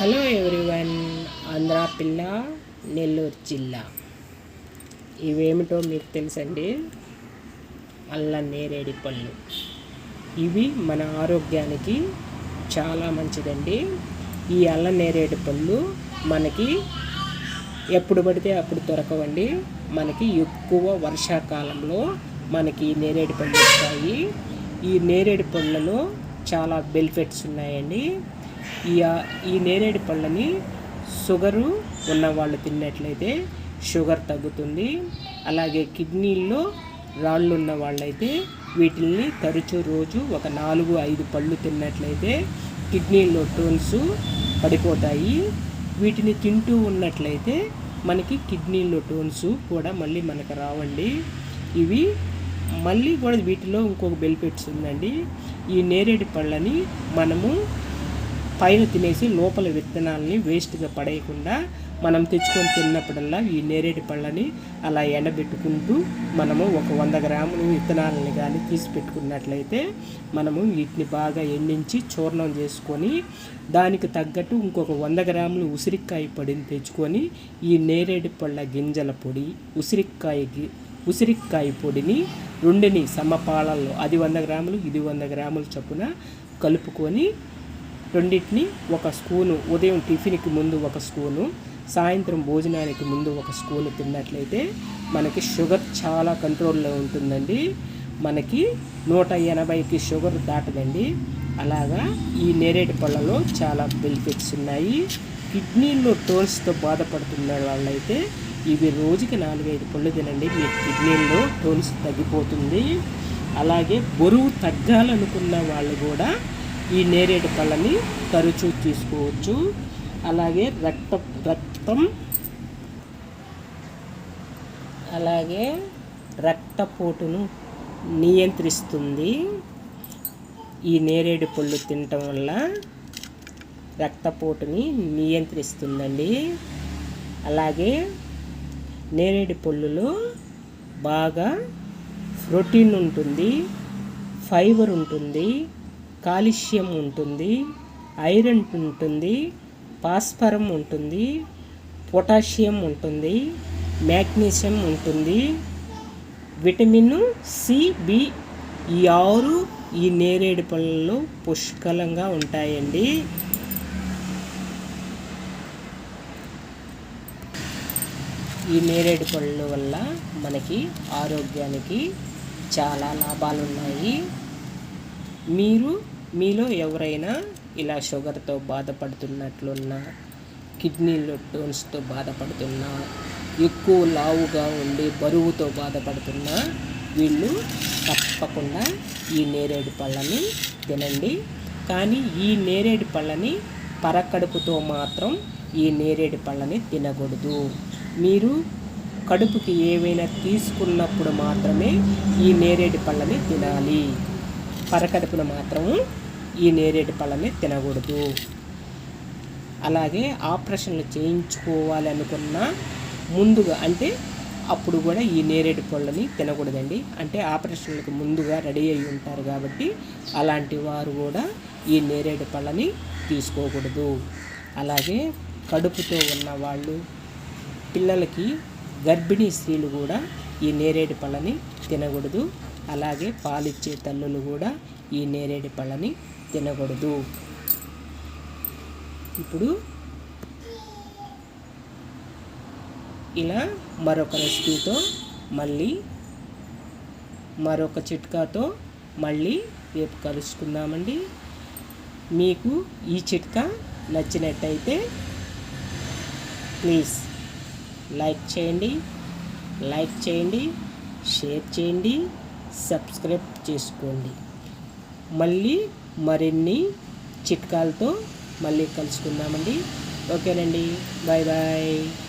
Hello everyone Andhra పిల్ల నెల్లూరు జిల్లా. ఇవేమిటో మీకు తెలుసండి? అల్ల నేరేడి పళ్ళు. ఇవి మన ఆరోగ్యానికి చాలా మంచిదండి. ఈ అల్ల నేరేడు పళ్ళు మనకి ఎప్పుడు పడితే అప్పుడు దొరకవండి. మనకి ఎక్కువ వర్షాకాలంలో మనకి నేరేడు పళ్ళు వస్తాయి. ఈ నేరేడు పళ్ళలో చాలా బెనిఫిట్స్ ఉన్నాయండి. ఈ ఈ నేరేడు పళ్ళని షుగరు ఉన్న వాళ్ళు తిన్నట్లయితే షుగర్ తగ్గుతుంది. అలాగే కిడ్నీల్లో రాళ్ళు ఉన్న వాళ్ళైతే వీటిల్ని తరచూ రోజు ఒక నాలుగు ఐదు పళ్ళు తిన్నట్లయితే కిడ్నీలో టోన్స్ పడిపోతాయి. వీటిని తింటూ ఉన్నట్లయితే మనకి కిడ్నీలో టోన్స్ కూడా మళ్ళీ మనకు రావండి. ఇవి మళ్ళీ కూడా వీటిలో ఇంకొక బెనిఫిట్స్ ఉందండి. ఈ నేరేడు పళ్ళని మనము పైన తినేసి లోపల విత్తనాలని వేస్ట్గా పడేయకుండా మనం తెచ్చుకొని తిన్నప్పుడల్లా ఈ నేరేడు పళ్ళని అలా ఎండబెట్టుకుంటూ మనము ఒక వంద గ్రాములు విత్తనాలని కానీ తీసి పెట్టుకున్నట్లయితే మనము వీటిని బాగా ఎండించి చూర్ణం చేసుకొని దానికి తగ్గట్టు ఇంకొక వంద గ్రాములు ఉసిరికాయ పొడిని తెచ్చుకొని ఈ నేరేడు పళ్ళ గింజల పొడి ఉసిరికాయ ఉసిరికాయ పొడిని రెండుని సమపాలల్లో అది వంద గ్రాములు ఇది వంద గ్రాములు చొప్పున కలుపుకొని రెండింటిని ఒక స్పూను ఉదయం టిఫిన్కి ముందు ఒక స్పూను సాయంత్రం భోజనానికి ముందు ఒక స్పూను తిన్నట్లయితే మనకి షుగర్ చాలా కంట్రోల్లో ఉంటుందండి. మనకి నూట ఎనభైకి షుగర్ దాటదండి. అలాగా ఈ నేరేడు పళ్ళలో చాలా బెనిఫిట్స్ ఉన్నాయి. కిడ్నీలో టోన్స్తో బాధపడుతున్న వాళ్ళైతే ఇవి రోజుకి నాలుగైదు పళ్ళు తినండి. మీ కిడ్నీల్లో టోన్స్ తగ్గిపోతుంది. అలాగే బరువు తగ్గాలనుకున్న వాళ్ళు కూడా ఈ నేరేడు పళ్ళని తరచూ తీసుకోవచ్చు. అలాగే రక్త రక్తం అలాగే రక్తపోటును నియంత్రిస్తుంది. ఈ నేరేడు పళ్ళు తినటం వల్ల రక్తపోటుని నియంత్రిస్తుందండి. అలాగే నేరేడు పళ్ళులో బాగా ప్రోటీన్ ఉంటుంది ఫైబర్ ఉంటుంది కాల్షియం ఉంటుంది ఐరన్ ఉంటుంది పాస్పరం ఉంటుంది పొటాషియం ఉంటుంది మ్యాగ్నీషియం ఉంటుంది. విటమిన్ సి బి ఈ ఆరు ఈ నేరేడు పళ్ళలో పుష్కలంగా ఉంటాయండి. ఈ నేరేడు పళ్ళు వల్ల మనకి ఆరోగ్యానికి చాలా లాభాలు ఉన్నాయి మీరు మీలో ఎవరైనా ఇలా షుగర్తో బాధపడుతున్నట్లున్నా కిడ్నీలో టోన్స్తో బాధపడుతున్నా ఎక్కువ లావుగా ఉండి బరువుతో బాధపడుతున్నా వీళ్ళు తప్పకుండా ఈ నేరేడు పళ్ళని తినండి. కానీ ఈ నేరేడు పళ్ళని పరకడుపుతో మాత్రం ఈ నేరేడు పళ్ళని తినకూడదు. మీరు కడుపుకి ఏవైనా తీసుకున్నప్పుడు మాత్రమే ఈ నేరేడు పళ్ళని తినాలి. పరకడుపున మాత్రం ఈ నేరేడు పళ్ళని తినకూడదు. అలాగే ఆపరేషన్లు చేయించుకోవాలి అనుకున్న ముందుగా అంటే అప్పుడు కూడా ఈ నేరేడు పళ్ళని తినకూడదండి. అంటే ఆపరేషన్లకు ముందుగా రెడీ అయి ఉంటారు కాబట్టి అలాంటి వారు కూడా ఈ నేరేడు పళ్ళని తీసుకోకూడదు. అలాగే కడుపుతో ఉన్న వాళ్ళు పిల్లలకి గర్భిణీ స్త్రీలు కూడా ఈ నేరేడు పళ్ళని తినకూడదు. అలాగే పాలిచ్చే తల్లులు కూడా ఈ నేరేడు పళ్ళని తినకూడదు. ఇప్పుడు ఇలా మరొక రెసిపీతో మళ్ళీ మరొక చిట్కాతో మళ్ళీ రేపు కలుసుకుందామండి. మీకు ఈ చిట్కా నచ్చినట్టయితే ప్లీజ్ లైక్ చేయండి లైక్ చేయండి షేర్ చేయండి సబ్స్క్రైబ్ చేసుకోండి. మళ్ళీ మరిన్ని చిట్కాలతో మళ్ళీ కలుసుకుందామండి. ఓకేనండి. Bye bye.